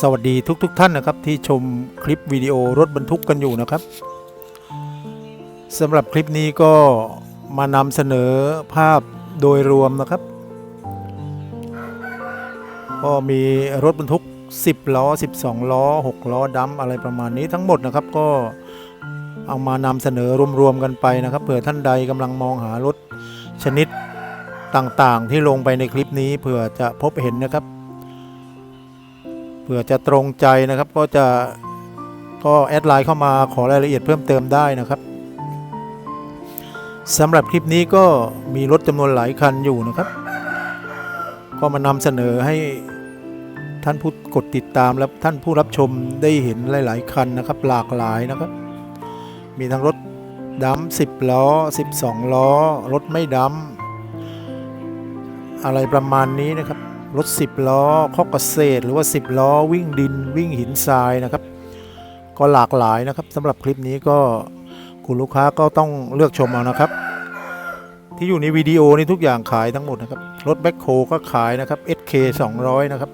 สวัสดีทุกๆทท่านนะครับที่ชมคลิปวิดีโอรถบรรทุกกันอยู่นะครับสำหรับคลิปนี้ก็มานำเสนอภาพโดยรวมนะครับ ก็มีรถบรรทุก 10 ล้อ 12 ล้อ 6 ล้อดัมอะไรประมาณนี้ทั้งหมดนะครับก็เอามานำเสนอรวมๆกันไปนะครับเผื่อท่านใดกำลังมองหารถชนิดต่างๆ ที่ลงไปในคลิปนี้เผื่อจะพบเห็นนะครับ ผื่อจะตรงใจนะครับก็จะก็แอดไลน์เข้ามาขอรายละเอียดเพิ่มเติมได้นะครับสำหรับคลิปนี้ก็มีรถจำนวนหลายคันอยู่นะครับ ก็มานำเสนอให้ท่านผู้กดติดตามและท่านผู้รับชมได้เห็นหลาย ๆ คันนะครับ หลากหลายนะครับ มีทั้งรถดัม10ล้อ 12 ล้อ รถไม่ดัมอะไรประมาณนี้นะครับ รถ 10 ล้อข้อเกษตร หรือว่า 10 ล้อวิ่งดินวิ่งหินทรายนะครับ ก็หลากหลายนะครับสำหรับคลิปนี้ก็คุณลูกค้าก็ต้องเลือกชมเอานะครับ ที่อยู่ในวิดีโอนี้ทุกอย่างขายทั้งหมดนะครับ รถแบ็คโคก็ขายนะครับ SK 200 นะครับ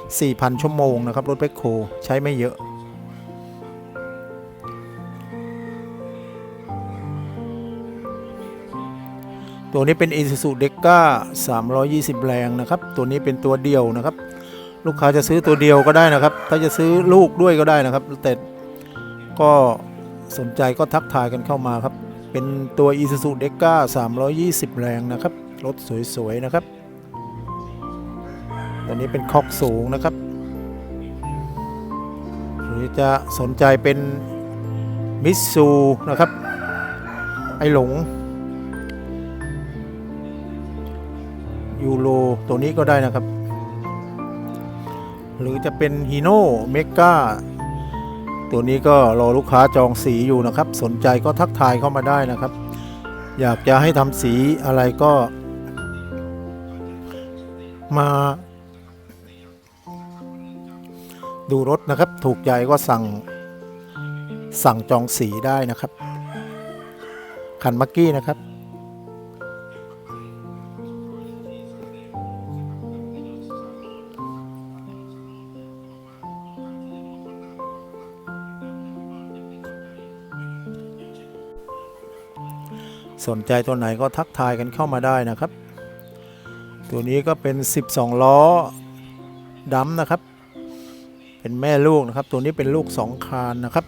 4,000 ชั่วโมงนะครับ รถแบ็คโคใช้ไม่เยอะ ตัวนี้เป็น Isuzu d e c a 320 แรงนะครับ ตัวนี้เป็นตัวเดียวนะครับ ลูกค้าจะซื้อตัวเดียวก็ได้นะครับ ถ้าจะซื้อลูกด้วยก็ได้นะครับ แต่ก็สนใจก็ทักทายกันเข้ามาครับ เป็นตัว Isuzu d e c a 320 แรงนะครับ รถสวยๆนะครับ ตัวนี้เป็นคอกสูงนะครับ หรือจะสนใจเป็นมิตซูนะครับ ไอหลง ยูโรตัวนี้ก็ได้นะครับ หรือจะเป็นฮีโน่เมกาตัวนี้ก็รอลูกค้าจองสีอยู่นะครับ สนใจก็ทักทายเข้ามาได้นะครับ อยากจะให้ทำสีอะไรก็ มาดูรถนะครับถูกใจก็สั่งสั่งจองสีได้นะครับ คันมักกี้นะครับ สนใจตัวไหนก็ทักทายกันเข้ามาได้นะครับ ตัวนี้ก็เป็น 12 ล้อดัมนะครับ เป็นแม่ลูกนะครับ ตัวนี้เป็นลูก 2 คานนะครับ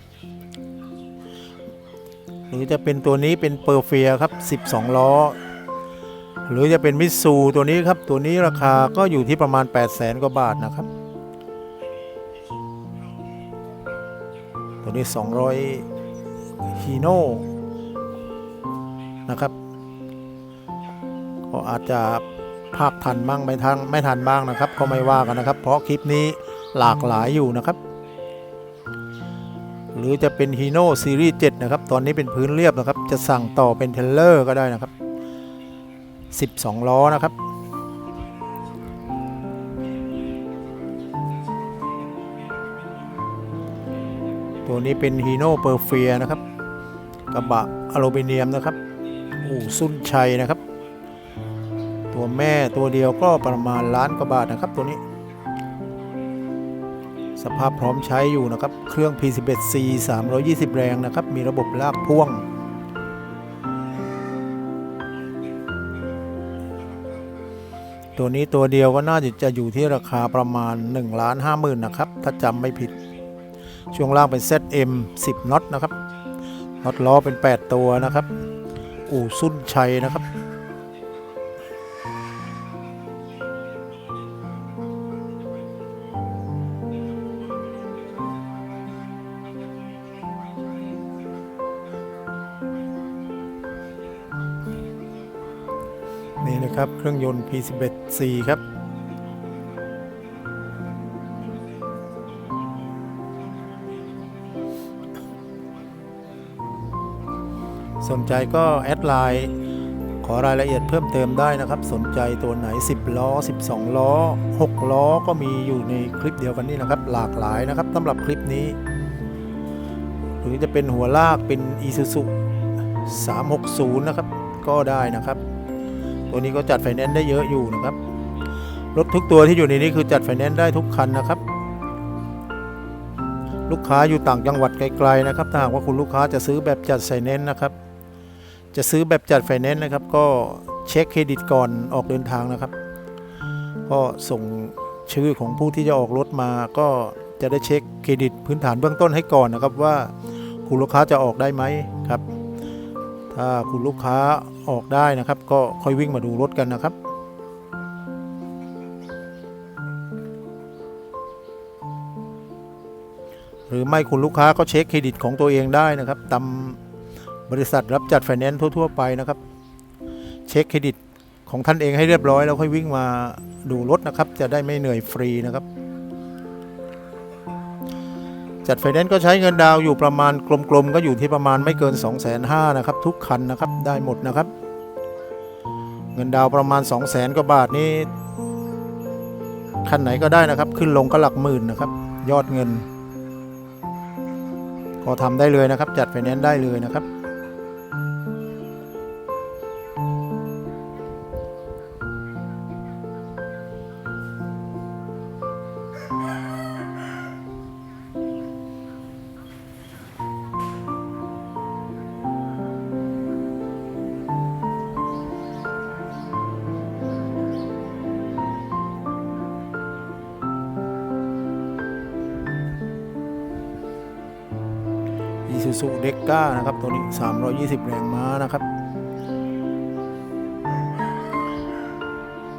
หรือจะเป็นตัวนี้เป็นเปอร์เฟียครับ 12 ล้อ หรือจะเป็นมิตซูตัวนี้ครับ ตัวนี้ราคาก็อยู่ที่ประมาณ 8 0 0แสนกว่าบาทนะครับ ตัวนี้ 200ฮีโน่ นะครับก็อาจจะภาคทันบ้างไม่ทันไม่ทันบ้างนะครับ ก็ไม่ว่ากันนะครับ เพราะคลิปนี้หลากหลายอยู่นะครับ หรือจะเป็นฮีโน่ซีรีส์7นะครับ ตอนนี้เป็นพื้นเรียบนะครับ จะสั่งต่อเป็นเทเลอร์ก็ได้นะครับ 12 ล้อนะครับตัวนี้เป็นฮีโน่เปอร์เฟียนะครับ กระบะอลูมิเนียมนะครับ อู่สุนชัยนะครับ ตัวแม่ตัวเดียวก็ประมาณล้านกว่าบาทนะครับตัวนี้ สภาพพร้อมใช้อยู่นะครับ เครื่อง P11C 320 แรงนะครับ มีระบบลากพ่วง ตัวนี้ตัวเดียวก็น่าจะจะอยู่ที่ราคาประมาณ1ล้าน5 0,000นะครับ ถ้าจำไม่ผิด ช่วงล่างเป็น ZM 10น็อตนะครับน็อตล้อเป็น 8 ตัวนะครับ อู่สุนชัยนะครับ นี่นะครับ เครื่องยนต์ P11C ครับ สนใจก็แอดไลน์ขอรายละเอียดเพิ่มเติมได้นะครับ สนใจตัวไหน 10 ล้อ 12 ล้อ 6 ล้อก็มีอยู่ในคลิปเดียวกันนี่นะครับ หลากหลายนะครับสำหรับคลิปนี้ หรือจะเป็นหัวลากเป็น Isuzu 360 นะครับ ก็ได้นะครับ ตัวนี้ก็จัดไฟแนนซ์ได้เยอะอยู่นะครับ รถทุกตัวที่อยู่ในนี้คือจัดไฟแนนซ์ได้ทุกคันนะครับลูกค้าอยู่ต่างจังหวัดไกลๆนะครับ ถ้าหากว่าคุณลูกค้าจะซื้อแบบจัดไฟแนนซ์นะครับ จะซื้อแบบจัดไฟแนนซ์นะครับ ก็เช็คเครดิตก่อนออกเดินทางนะครับ ก็ส่งชื่อของผู้ที่จะออกรถมา ก็จะได้เช็คเครดิตพื้นฐานเบื้องต้นให้ก่อนนะครับว่าคุณลูกค้าจะออกได้ไหมครับ ถ้าคุณลูกค้าออกได้นะครับ ก็ค่อยวิ่งมาดูรถกันนะครับหรือไม่คุณลูกค้าก็เช็คเครดิตของตัวเองได้นะครับตาม บริษัทรับจัดไฟแนนซ์ทั่ว ๆ ไปนะครับ เช็คเครดิตของท่านเองให้เรียบร้อยแล้วค่อยวิ่งมาดูรถนะครับ จะได้ไม่เหนื่อยฟรีนะครับ จัดไฟแนนซ์ก็ใช้เงินดาวอยู่ประมาณกลมๆ ก็อยู่ที่ประมาณไม่เกิน 2 5 0 0 0นะครับ ทุกคันนะครับได้หมดนะครับ เงินดาวประมาณ 2 0 0 0 0 0กว่าบาทนี่คันไหนก็ได้นะครับ ขึ้นลงก็หลักหมื่นนะครับ ยอดเงิน ก็ทำได้เลยนะครับ จัดไฟแนนซ์ได้เลยนะครับ ซูซูเด็กก้านะครับ ตัวนี้ 320 แรงม้านะครับ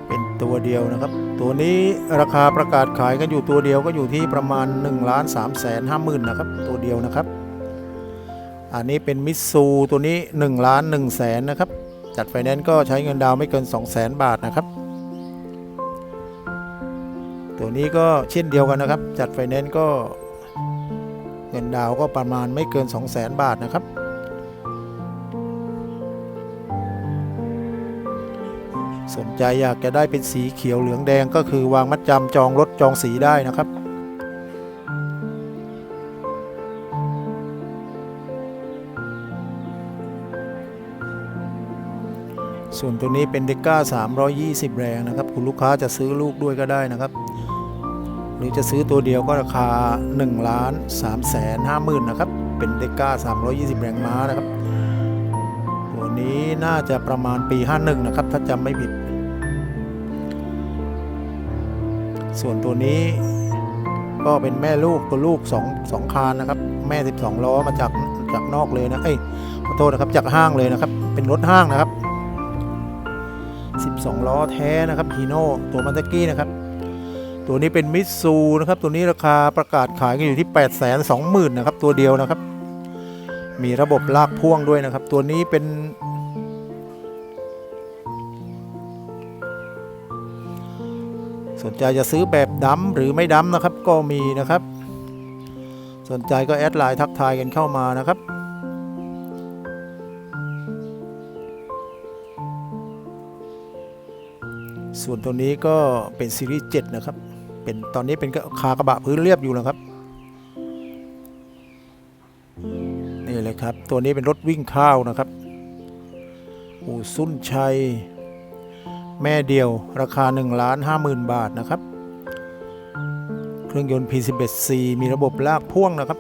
เป็นตัวเดียวนะครับ ตัวนี้ราคาประกาศขายกันอยู่ตัวเดียวก็อยู่ที่ประมาณ1ล้าน3แสน5หมื่นนะครับ ตัวเดียวนะครับ อันนี้เป็นมิตซูตัวนี้1ล้าน1แสนนะครับ จัดไฟแนนซ์ก็ใช้เงินดาวน์ไม่เกิน 2 0 0แสนบาทนะครับตัวนี้ก็เช่นเดียวกันนะครับ จัดไฟแนนซ์ก็ เงินดาวก็ประมาณไม่เกิน 2 0 0แสนบาทนะครับ สนใจอยากจะได้เป็นสีเขียวเหลืองแดงก็คือวางมัดจำจองรถจองสีได้นะครับส่วนตัวนี้เป็นเดก้า320 แรงนะครับ คุณลูกค้าจะซื้อลูกด้วยก็ได้นะครับ หรือจะซื้อตัวเดียวก็ราคา1ล้าน3แสน5หมื่นนะครับ เป็นเดก้า320 แรงม้านะครับ ตัวนี้น่าจะประมาณปี 51 นะครับ ถ้าจำไม่ผิด ส่วนตัวนี้ก็เป็นแม่ลูกตัวลูก2 2คานนะครับ แม่ 12 ล้อมาจากจากนอกเลยนะ เอ้ยขอโทษนะครับจากห้างเลยนะครับ เป็นรถห้างนะครับ 12 ล้อแท้นะครับฮีโน่ตัวมันตะกี้นะครับ ตัวนี้เป็นมิตซูนะครับ ตัวนี้ราคาประกาศขายกันอยู่ที่ 8 2 0 0 0 0นะครับ ตัวเดียวนะครับ มีระบบลากพ่วงด้วยนะครับ ตัวนี้เป็น สนใจจะซื้อแบบดำหรือไม่ดำนะครับ ก็มีนะครับ สนใจก็แอดไลน์ทักทายกันเข้ามานะครับ ส่วนตัวนี้ก็เป็นซีรีส์7นะครับ เป็นตอนนี้เป็นคากระบะพื้นเรียบอยู่นะครับ นี่เลยครับ ตัวนี้เป็นรถวิ่งข้าวนะครับอู่ซุนชัย แม่เดียวราคา1ล้าน5 0,000 บาทนะครับ เครื่องยนต์ P11C มีระบบลากพ่วงนะครับ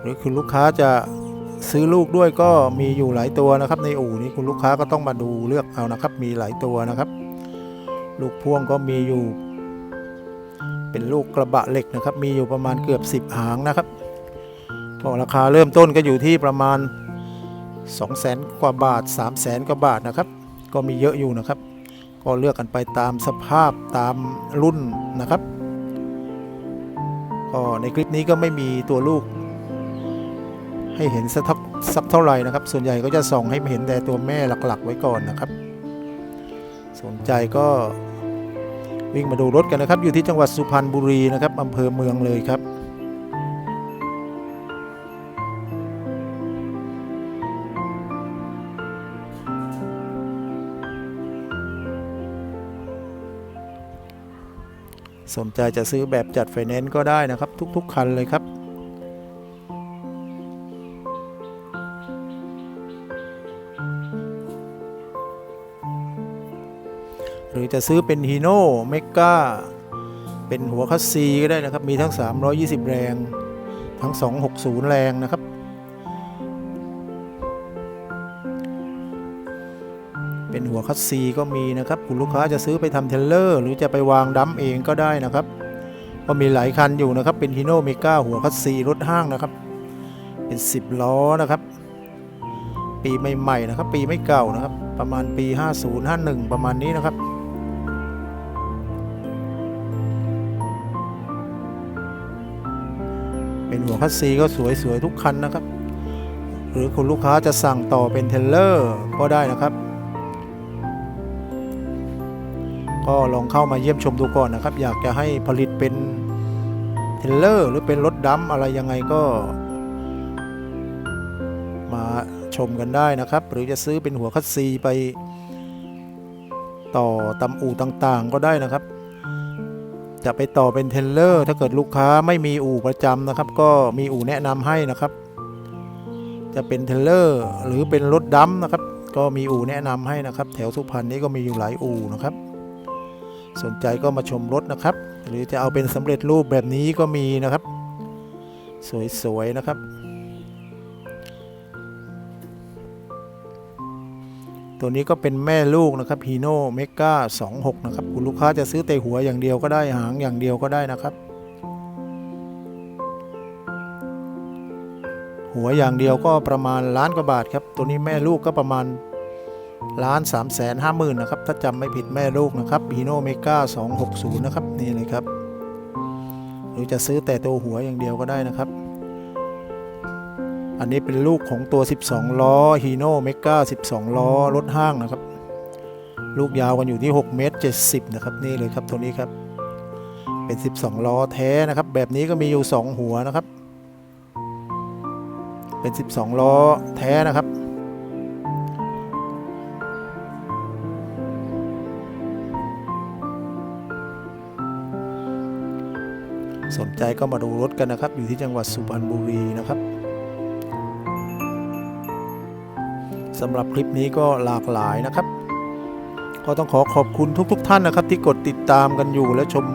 หรือคุณลูกค้าจะ ซื้อลูกด้วยก็มีอยู่หลายตัวนะครับ ในอู่นี้คุณลูกค้าก็ต้องมาดูเลือกเอานะครับ มีหลายตัวนะครับ ลูกพ่วงก็มีอยู่ เป็นลูกกระบะเหล็กนะครับ มีอยู่ประมาณเกือบ 10 หางนะครับก็ราคาเริ่มต้นก็อยู่ที่ประมาณ 2 0 0แสนกว่าบาท 3 0 0แสนกว่าบาทนะครับ ก็มีเยอะอยู่นะครับ ก็เลือกกันไปตามสภาพตามรุ่นนะครับก็ในคลิปนี้ก็ไม่มีตัวลูก ให้เห็นสักเท่าสักเท่าไหร่นะครับ ส่วนใหญ่ก็จะส่องให้เห็นแต่ตัวแม่หลักๆ ไว้ก่อนนะครับ สนใจก็วิ่งมาดูรถกันนะครับ อยู่ที่จังหวัดสุพรรณบุรีนะครับอำเภอเมืองเลยครับสนใจจะซื้อแบบจัดไฟแนนซ์ก็ได้นะครับ ทุก ๆ คันเลยครับ จะซื้อเป็นฮีโน่เมกาเป็นหัวคัสซีก็ได้นะครับ มีทั้ง 320 แรง ทั้ง 260 แรงนะครับ เป็นหัวคัสซีก็มีนะครับ คุณลูกค้าจะซื้อไปทำเทเลอร์ หรือจะไปวางดัมเองก็ได้นะครับ ก็มีหลายคันอยู่นะครับ เป็นฮิโน่เมกาหัวคัสซีรถห้างนะครับ เป็น 10 ล้อนะครับปีใหม่ๆนะครับ ปีไม่เก่านะครับ ประมาณปี 50 51 ประมาณนี้นะครับ เป็นหัวคัสซีก็สวยๆทุกคันนะครับ หรือคุณลูกค้าจะสั่งต่อเป็นเทเลอร์ก็ได้นะครับ ก็ลองเข้ามาเยี่ยมชมดูก่อนนะครับ อยากจะให้ผลิตเป็นเทเลอร์หรือเป็นรถดัมอะไรยังไงก็ มาชมกันได้นะครับ หรือจะซื้อเป็นหัวคัสซีไป ต่อตำอู่ต่างๆ ก็ได้นะครับ จะไปต่อเป็นเทนเลอร์ ถ้าเกิดลูกค้าไม่มีอู่ประจำนะครับ ก็มีอู่แนะนำให้นะครับ จะเป็นเทนเลอร์หรือเป็นรถดัมนะครับ ก็มีอู่แนะนำให้นะครับ แถวสุพรรณนี้ก็มีอยู่หลายอู่นะครับ สนใจก็มาชมรถนะครับ หรือจะเอาเป็นสำเร็จรูปแบบนี้ก็มีนะครับ สวยๆนะครับ ตัวนี้ก็เป็นแม่ลูกนะครับฮีโน่เมกา26 นะครับ คุณลูกค้าจะซื้อแต่หัวอย่างเดียวก็ได้หางอย่างเดียวก็ได้นะครับ หัวอย่างเดียวก็ประมาณล้านกว่าบาทครับ ตัวนี้แม่ลูกก็ประมาณล้าน3 5 0 0 0 0นะครับ ถ้าจำไม่ผิดแม่ลูกนะครับฮีโน่เมกา260 นะครับ นี่เลยครับ หรือจะซื้อแต่ตัวหัวอย่างเดียวก็ได้นะครับ อันนี้เป็นลูกของตัว 12 ล้อฮีโน่เมกา12 ล้อรถห้างนะครับ ลูกยาวกันอยู่ที่ 6 เมตร 70 นะครับ นี่เลยครับตัวนี้ครับ เป็น 12 ล้อแท้นะครับ แบบนี้ก็มีอยู่ 2 หัวนะครับ เป็น 12 ล้อแท้นะครับสนใจก็มาดูรถกันนะครับ อยู่ที่จังหวัดสุพรรณบุรีนะครับ สำหรับคลิปนี้ก็หลากหลายนะครับ ก็ต้องขอขอบคุณทุกๆทท่านนะครับ ที่กดติดตามกันอยู่และชม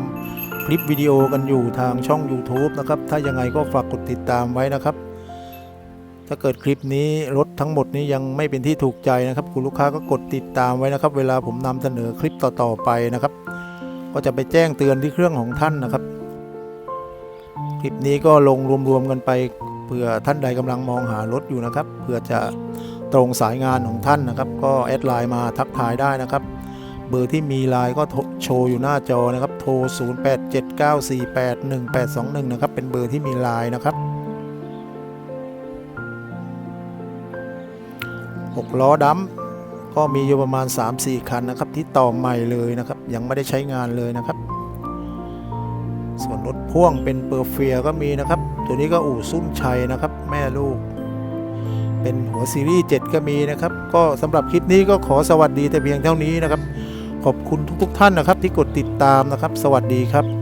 คลิปวิดีโอกันอยู่ทางช่อง YouTube นะครับ ถ้ายังไงก็ฝากกดติดตามไว้นะครับ ถ้าเกิดคลิปนี้รถทั้งหมดนี้ยังไม่เป็นที่ถูกใจนะครับ คุณลูกค้าก็กดติดตามไว้นะครับ เวลาผมนำเสนอคลิปต่อๆไปนะครับ ก็จะไปแจ้งเตือนที่เครื่องของท่านนะครับ คลิปนี้ก็ลงรวมๆกันไปเผื่อท่านใดกำลังมองหารถอยู่นะครับเผื่อจะ ตรงสายงานของท่านนะครับ ก็แอดไลน์มาทักทายได้นะครับ เบอร์ที่มีไลน์ก็โชว์อยู่หน้าจอนะครับ โทร 0879481821 นะครับ เป็นเบอร์ที่มีไลน์นะครับ6ล้อดัมก็มีอยู่ประมาณ 3-4 คันนะครับ ที่ต่อใหม่เลยนะครับ ยังไม่ได้ใช้งานเลยนะครับ ส่วนรถพ่วงเป็นเปอร์เฟียก็มีนะครับ ตัวนี้ก็อู่ซุ่นชัยนะครับ แม่ลูก เป็นหัวซีรีส์ 7 ก็มีนะครับ ก็สำหรับคลิปนี้ก็ขอสวัสดีแต่เพียงเท่านี้นะครับ ขอบคุณทุกๆท่านนะครับที่กดติดตามนะครับ สวัสดีครับ